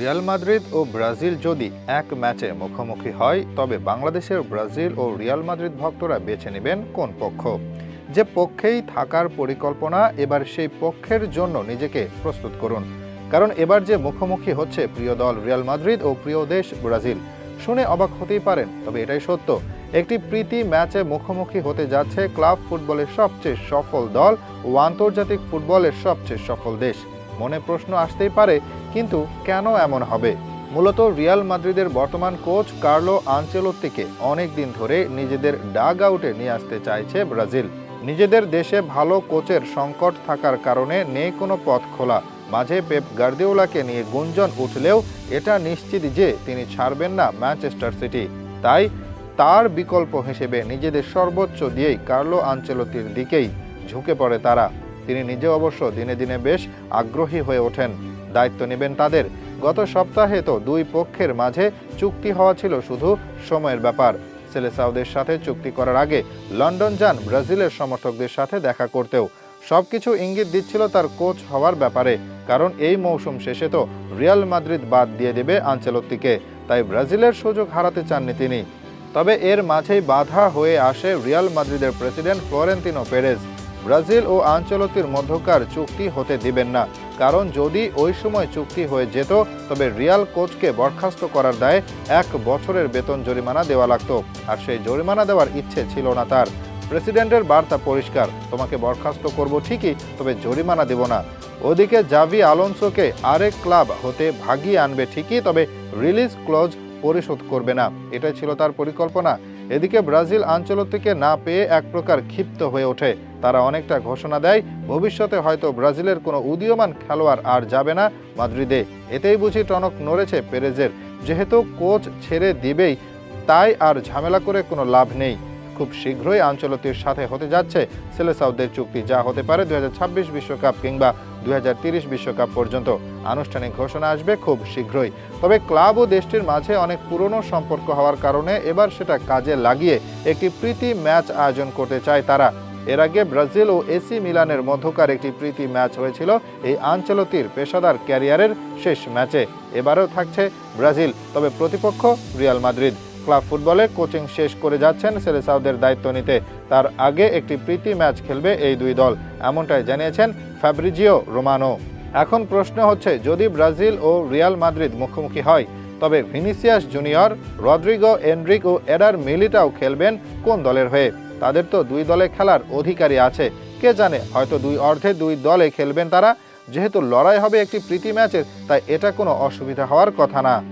Real Madrid ও Brazil যদি এক ম্যাচে মুখোমুখি হয়, তবে বাংলাদেশের ব্রাজিল ও রিয়াল মাদ্রিদ ভক্তরা বেছে নেবেন কোন পক্ষ? যে পক্ষেই থাকার পরিকল্পনা, এবার সেই পক্ষের জন্য নিজেকে প্রস্তুত করুন। কারণ এবার যে মুখোমুখি হচ্ছে প্রিয় দল রিয়াল মাদ্রিদ ও প্রিয় দেশ ব্রাজিল, শুনে অবাক হতেই পারেন, তবে এটাই সত্য। একটি প্রীতি ম্যাচে মুখোমুখি হতে যাচ্ছে ক্লাব ফুটবলের সবচেয়ে সফল দল ও আন্তর্জাতিক ফুটবলের সবচেয়ে সফল দেশ। মনে প্রশ্ন আসতেই পারে কিন্তু কেন এমন হবে? মূলত রিয়াল মাদ্রিদের বর্তমান কোচ কার্লো আনচেলোত্তিকে অনেক দিন ধরে নিজেদের ডাগ আউটে নিয়ে আসতে চাইছে ব্রাজিল। নিজেদের দেশে ভালো কোচের সংকট থাকার কারণে নেই কোনো পথ খোলা। মাঝে পেপ গার্দিওলাকে নিয়ে গুঞ্জন উঠলেও এটা নিশ্চিত যে তিনি ছাড়বেন না ম্যানচেস্টার সিটি। তাই তার বিকল্প হিসেবে নিজেদের সর্বোচ্চ দিয়েই কার্লো আনচেলতির দিকেই ঝুঁকে পড়ে তারা। তিনি নিজে অবশ্য দিনে দিনে বেশ আগ্রহী হয়ে ওঠেন। দায়িত্ব নেবেন তাদের। গত সপ্তাহে তো দুই পক্ষের মাঝে চুক্তি হওয়া ছিল শুধু সময়ের ব্যাপার। সেলেসাউদের সাথে চুক্তি করার আগে লন্ডন যান ব্রাজিলের সমর্থকদের সাথে দেখা করতেও। সবকিছু ইঙ্গিত দিচ্ছিল তার কোচ হওয়ার ব্যাপারে, কারণ এই মৌসুম শেষে তো রিয়াল মাদ্রিদ বাদ দিয়ে দেবে আঞ্চলত্তিকে তাই ব্রাজিলের সুযোগ হারাতে চাননি তিনি। তবে এর মাঝেই বাধা হয়ে আসে রিয়াল মাদ্রিদের প্রেসিডেন্ট ফ্লোরেন্তিনো পেরেজ। ব্রাজিল ও আঞ্চলতির মধ্যকার চুক্তি হতে দিবেন না। কারণ যদি ওই সময় চুক্তি হয়ে যেত, তবে রিয়াল কোচকে বরখাস্ত করার দায়ে এক বছরের বেতন জরিমানা দেওয়া লাগতো। আর সেই জরিমানা দেওয়ার ইচ্ছে ছিল না তার। প্রেসিডেন্টের বার্তা পরিষ্কার, তোমাকে বরখাস্ত করব ঠিকই, তবে জরিমানা দেব না। ওদিকে জাভি আলোনসোকে আরেক ক্লাব হতে ভাগিয়ে আনবে ঠিকই, তবে রিলিজ ক্লজ পরিশোধ করবে না। এটাই ছিল তার পরিকল্পনা। এদিকে ব্রাজিল আঞ্চল থেকে না পেয়ে এক প্রকার ক্ষিপ্ত হয়ে ওঠে। তারা অনেকটা ঘোষণা দেয়, ভবিষ্যতে হয়তো ব্রাজিলের কোনো উদীয়মান খেলোয়াড় আর যাবে না মাদ্রিদে। এতেই বুঝি টনক নড়েছে পেরেজের। যেহেতু কোচ ছেড়ে দিবেই, তাই আর ঝামেলা করে কোনো লাভ নেই। খুব শীঘ্রই আঞ্চলতির সাথে হতে যাচ্ছে। সেলেসাউদের চুক্তি যা হতে পারে দুই বিশ্বকাপ কিংবা দুই বিশ্বকাপ পর্যন্ত। আনুষ্ঠানিক ঘোষণা আসবে খুব শীঘ্রই। তবে ক্লাব ও দেশটির মাঝে অনেক পুরনো সম্পর্ক হওয়ার কারণে এবার সেটা কাজে লাগিয়ে একটি প্রীতি ম্যাচ আয়োজন করতে চায় তারা। এর আগে ব্রাজিল ও এসি মিলানের মধ্যকার একটি প্রীতি ম্যাচ হয়েছিল এই আঞ্চলতির পেশাদার ক্যারিয়ারের শেষ ম্যাচে। এবারেও থাকছে ব্রাজিল, তবে প্রতিপক্ষ রিয়াল মাদ্রিদ। ক্লাব ফুটবলে কোচিং শেষ করে যাচ্ছেন সেলেসাউদের দায়িত্ব নিতে। তার আগে একটি প্রীতি ম্যাচ খেলবে এই দুই দল, এমনটাই জানিয়েছেন ফ্যাব্রিজিও রোমানো। এখন প্রশ্ন হচ্ছে, যদি ব্রাজিল ও রিয়াল মাদ্রিদ মুখোমুখি হয়, তবে ভিনিসিয়াস জুনিয়র রদ্রিগো এনরিক ও এডার মিলিটাও খেলবেন কোন দলের হয়ে? তাদের তো দুই দলে খেলার অধিকারী আছে। কে জানে, হয়তো দুই অর্ধে দুই দলে খেলবেন তারা। যেহেতু লড়াই হবে একটি প্রীতি ম্যাচের, তাই এটা কোনো অসুবিধা হওয়ার কথা না।